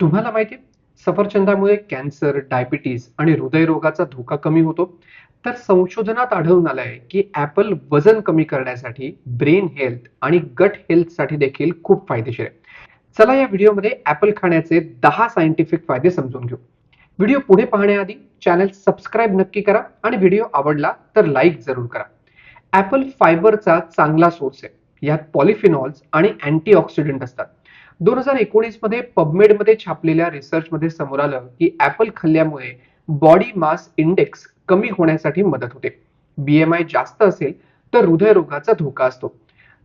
तुम्हाला माहिती सफरचंदामुळे cancer diabetes आणि हृदयरोगाचा धोका कमी होतो. तर संशोधनात आढळून आलंय की ऍपल वजन कमी करण्यासाठी ब्रेन हेल्थ आणि गट हेल्थसाठी देखील खूप फायदेशीर आहे. चला या व्हिडिओमध्ये ऍपल खाण्याचे दहा सायंटिफिक फायदे समजून घेऊ. व्हिडिओ पुढे पाहण्याआधी चॅनल सबस्क्राईब नक्की करा आणि व्हिडिओ आवडला तर लाईक जरूर करा. ऍपल फायबरचा चांगला सोर्स आहे. यात पॉलिफिनॉल्स आणि अँटीऑक्सिडंट असतात. दोन हजार एकोणीसमध्ये पबमेडमध्ये छापलेल्या रिसर्च मध्ये समोर आलं की ऍपल खाल्ल्यामुळे बॉडी मास इंडेक्स कमी होण्यासाठी मदत होते. बीएमआय जास्त असेल तर हृदयरोगाचा धोका असतो.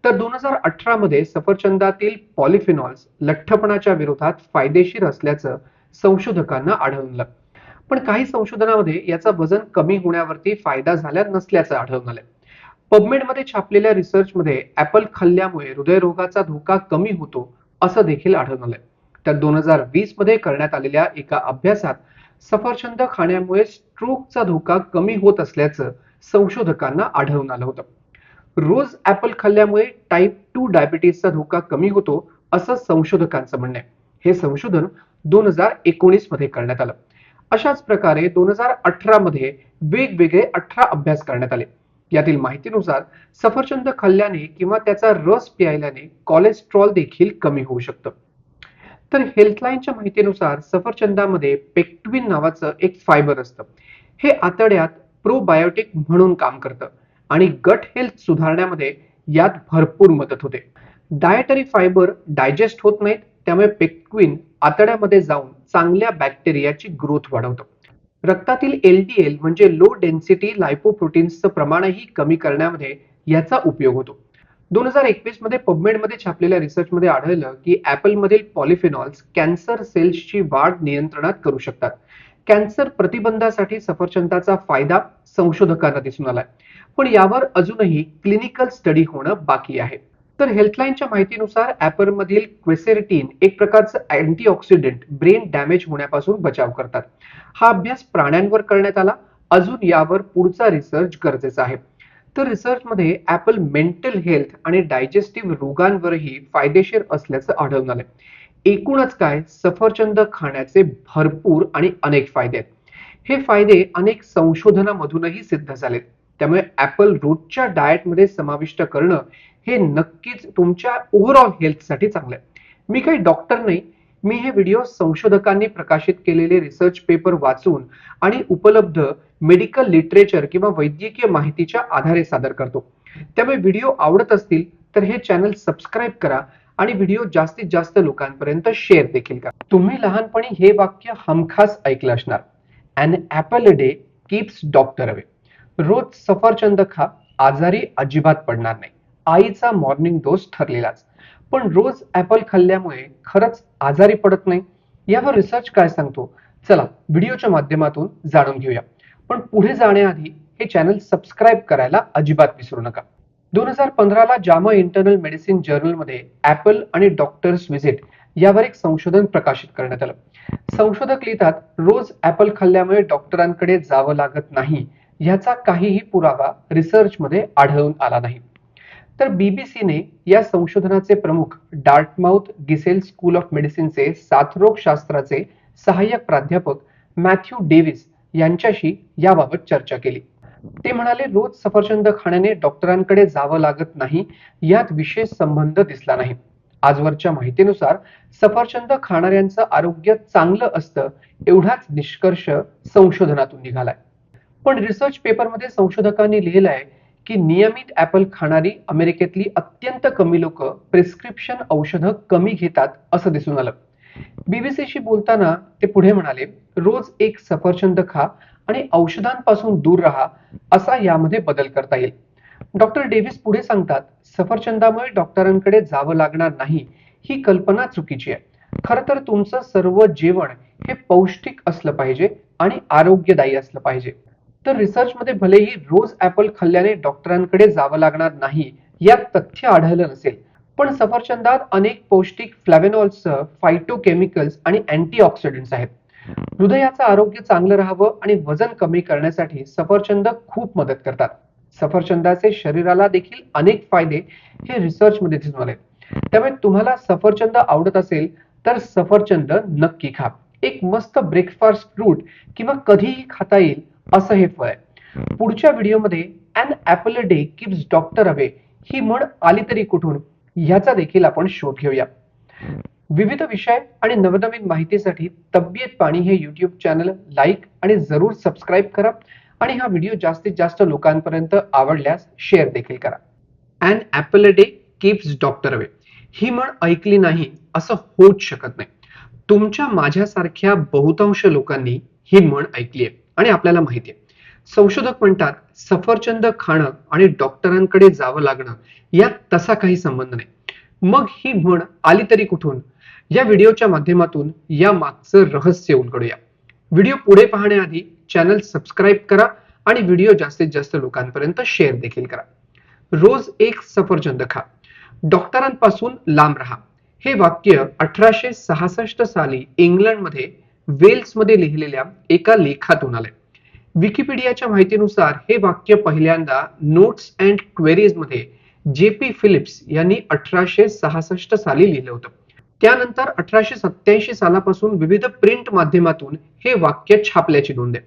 तर दोन हजार अठरा मध्ये सफरचंदातील पॉलिफिनॉल्स लठ्ठपणाच्या विरोधात फायदेशीर असल्याचं संशोधकांना आढळलं. पण काही संशोधनामध्ये याचा वजन कमी होण्यावरती फायदा झाला नसल्याचं आढळून आलं पबमेडमध्ये छापलेल्या रिसर्च मध्ये ऍपल खाल्ल्यामुळे हृदयरोगाचा धोका कमी होतो असं देखील आढळून आलंय. तर दोन हजार वीसमध्ये करण्यात आलेल्या एका अभ्यासात सफरचंद खाण्यामुळे स्ट्रोकचा धोका कमी होत असल्याचं संशोधकांना आढळून आलं होतं. रोज ऍपल खाल्ल्यामुळे टाईप टू डायबिटीसचा धोका कमी होतो असं संशोधकांचं म्हणणं आहे. हे संशोधन दोन हजार एकोणीसमध्ये करण्यात आलं. अशाच प्रकारे दोन हजार अठरा मध्ये वेगवेगळे अठरा अभ्यास करण्यात आले. यातील माहितीनुसार सफरचंद खाल्ल्याने किंवा त्याचा रस प्यायल्याने कोलेस्ट्रॉल देखील कमी होऊ शकतं. तर हेल्थलाईनच्या माहितीनुसार सफरचंदामध्ये पेक्टविन नावाचं एक फायबर असतं. हे आतड्यात प्रोबायोटिक म्हणून काम करतं आणि गट हेल्थ सुधारण्यामध्ये यात भरपूर मदत होते. डायटरी फायबर डायजेस्ट होत नाहीत त्यामुळे पेक्विन आतड्यामध्ये जाऊन चांगल्या बॅक्टेरियाची ग्रोथ वाढवतं. रक्तातील एलडीएल म्हणजे लो डेन्सिटी लायपोप्रोटीन्सचं प्रमाणही कमी करण्यामध्ये याचा उपयोग होतो. दोन हजार एकवीसमध्ये पबमेडमध्ये छापलेल्या रिसर्चमध्ये आढळलं की ऍपलमधील पॉलिफिनॉल्स कॅन्सर सेल्सची वाढ नियंत्रणात करू शकतात. कॅन्सर प्रतिबंधासाठी सफरचंदाचा फायदा संशोधकांना दिसून आलाय. पण यावर अजूनही क्लिनिकल स्टडी होणं बाकी आहे. तर हेल्थलाईनच्या माहितीनुसार ऍपल मधील क्वेसेरिटीन एक प्रकारचं अँटीऑक्सिडेंट ब्रेन डॅमेज होण्यापासून बचाव करतात. हा अभ्यास प्राण्यांवर करण्यात आला. अजून यावर पुढचा रिसर्च गरजेचा आहे. तर रिसर्चमध्ये ऍपल मेंटल हेल्थ आणि डायजेस्टिव्ह रोगांवरही फायदेशीर असल्याचं आढळून आलं एकूणच काय? सफरचंद खाण्याचे भरपूर आणि अनेक फायदे आहेत. हे फायदे अनेक संशोधनामधूनही सिद्ध झालेत. त्यामुळे ऍपल रोजच्या डाएटमध्ये समाविष्ट करणं हे नक्कीच तुमच्या ओव्हरऑल हेल्थसाठी चांगलं आहे. मी काही डॉक्टर नाही मी हे व्हिडिओ संशोधकांनी प्रकाशित केलेले रिसर्च पेपर वाचून आणि उपलब्ध मेडिकल लिटरेचर किंवा वैद्यकीय माहितीच्या आधारे सादर करतो. त्यामुळे व्हिडिओ आवडत असतील तर हे चॅनल सबस्क्राईब करा आणि व्हिडिओ जास्तीत जास्त लोकांपर्यंत शेअर देखील करा. तुम्ही लहानपणी हे वाक्य हमखास ऐकलं असणार. An apple a day keeps doctor away रोज सफरचंद खा आजारी अजिबात पडणार नाही. आईचा मॉर्निंग डोस ठरलेलाच. पण रोज ऍपल खाल्ल्यामुळे खरंच आजारी पडत नाही. यावर रिसर्च काय सांगतो? चला व्हिडिओच्या माध्यमातून जाणून घेऊया. पण पुढे जाण्याआधी हे चॅनल सबस्क्राईब करायला अजिबात विसरू नका. दोन हजार पंधराला जामा इंटरनल मेडिसिन जर्नलमध्ये ऍपल आणि डॉक्टर्स व्हिजिट यावर एक संशोधन प्रकाशित करण्यात आलं. संशोधक लिहितात रोज ऍपल खाल्ल्यामुळे डॉक्टरांकडे जावं लागत नाही. ह्याचा काहीही पुरावा रिसर्चमध्ये आढळून आला नाही. तर बीबीसीने या संशोधनाचे प्रमुख डार्टमाउथ गिसेल स्कूल ऑफ मेडिसिनचे साथरोगशास्त्राचे सहाय्यक प्राध्यापक मॅथ्यू डेव्हिस यांच्याशी याबाबत चर्चा केली. ते म्हणाले रोज सफरचंद खाण्याने डॉक्टरांकडे जावं लागत नाही यात विशेष संबंध दिसला नाही. आजवरच्या माहितीनुसार सफरचंद खाणाऱ्यांचं आरोग्य चांगलं असतं एवढाच निष्कर्ष संशोधनातून निघालाय. पण रिसर्च पेपरमध्ये संशोधकांनी लिहिलंय की नियमित ऍपल खाणारी अमेरिकेतली अत्यंत कमी लोक प्रिस्क्रिप्शन औषधं कमी घेतात असं दिसून आलं. बीबीसीशी बोलताना ते पुढे म्हणाले रोज एक सफरचंद खा आणि औषधांपासून दूर राहा असा यामध्ये बदल करता येईल. डॉक्टर डेव्हिस पुढे सांगतात सफरचंदामुळे डॉक्टरांकडे जावं लागणार नाही ही कल्पना चुकीची आहे. खरं तर तुमचं सर्व जेवण हे पौष्टिक असलं पाहिजे आणि आरोग्यदायी असलं पाहिजे. तर रिसर्चमध्ये भलेही रोज ऍपल खाल्ल्याने डॉक्टरांकडे जावं लागणार नाही यात तथ्य आढळलं नसेल. पण सफरचंदात अनेक पौष्टिक फ्लॅवेनॉल्ससह फायटोकेमिकल्स आणि अँटीऑक्सिडंट्स आहेत. हृदयाचं आरोग्य चांगलं राहावं आणि वजन कमी करण्यासाठी सफरचंद खूप मदत करतात. सफरचंदाचे शरीराला देखील अनेक फायदे हे रिसर्चमध्ये दिसून आले. त्यामुळे तुम्हाला सफरचंद आवडत असेल तर सफरचंद नक्की खा. एक मस्त ब्रेकफास्ट फ्रूट किंवा कधीही खाता येईल असं हे फळ आहे. पुढच्या व्हिडिओमध्ये an apple a day keeps doctor away ही म्हण आली तरी कुठून? ह्याचा देखील आपण शोध घेऊया. विविध विषय आणि नवनवीन माहितीसाठी तब्येत पाणी हे युट्यूब चॅनल लाईक आणि जरूर सबस्क्राईब करा आणि हा व्हिडिओ जास्तीत जास्त लोकांपर्यंत आवडल्यास शेअर देखील करा. An apple a day keeps doctor away ही म्हण ऐकली नाही असं होऊच शकत नाही. तुमच्या माझ्यासारख्या बहुतांश लोकांनी ही म्हण ऐकली आहे. आणि आपल्याला माहिती आहे. संशोधक म्हणतात सफरचंद खाणं आणि डॉक्टरांकडे जावं लागणं यात तसा काही संबंध नाही. मग ही म्हण आली तरी कुठून? या व्हिडिओच्या माध्यमातून या मागचं रहस्य उलगडूया. व्हिडिओ पुढे पाहण्याआधी चॅनल सबस्क्राईब करा आणि व्हिडिओ जास्तीत जास्त लोकांपर्यंत शेअर देखील करा. रोज एक सफरचंद खा. डॉक्टरांपासून लांब राहा. हे वाक्य अठराशे सहासष्ट साली इंग्लंडमध्ये वेल्समध्ये लिहिलेल्या एका लेखातून आले विकिपीडियाच्या माहितीनुसार हे वाक्य पहिल्यांदा notes and क्वेरीजमध्ये J P Philips यांनी अठराशे सहासष्ट साली लिहिलं होतं. त्यानंतर अठराशे सत्याऐंशी सालापासून विविध प्रिंट माध्यमातून हे वाक्य छापल्याची नोंद आहे.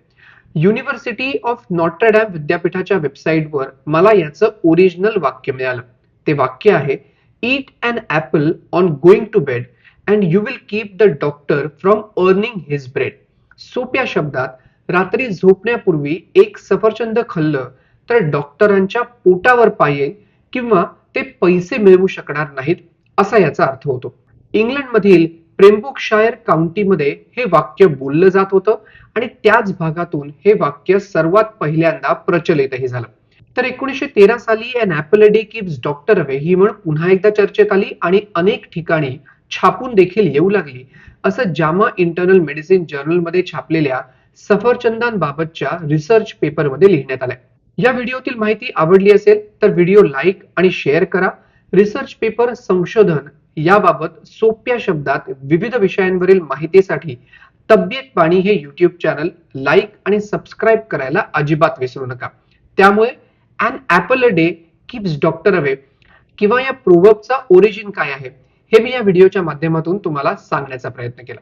युनिव्हर्सिटी ऑफ नॉट्रडॅम विद्यापीठाच्या वेबसाईटवर मला याचं ओरिजिनल वाक्य मिळालं. ते वाक्य आहे eat and apple on going to bed. And you will keep the doctor from earning his bread सोप्या शब्दात रात्री झोपण्यापूर्वी एक सफरचंद खाल्लं तर डॉक्टरांच्या पोटावर पाय किंवा ते पैसे मिळवू शकणार नाहीत असा याचा अर्थ होतो. इंग्लंडमधील प्रेम्बुकशायर काउंटीमध्ये हे वाक्य बोललं जात होतं आणि त्याच भागातून हे वाक्य सर्वात पहिल्यांदा प्रचलितही झालं. तर एकोणीसशे तेरा साली an apple day keeps doctor away ही म्हण पुन्हा एकदा चर्चेत आली आणि अनेक ठिकाणी छापून देखील येऊ लागली. असं जामा इंटरनल मेडिसिन जर्नलमध्ये छापलेल्या सफरचंदांबाबतच्या रिसर्च पेपरमध्ये लिहिण्यात आलंय. या व्हिडिओतील माहिती आवडली असेल तर व्हिडिओ लाईक आणि शेअर करा. रिसर्च पेपर संशोधन याबाबत सोप्या शब्दात विविध विषयांवरील माहितीसाठी तब्येत पाणी हे युट्यूब चॅनल लाईक आणि सबस्क्राईब करायला अजिबात विसरू नका. त्यामुळे an apple a day keeps doctor away किंवा या प्रोवर्बचा ओरिजिन काय आहे? हे मी या व्हिडिओच्या माध्यमातून तुम्हाला सांगण्याचा प्रयत्न केला.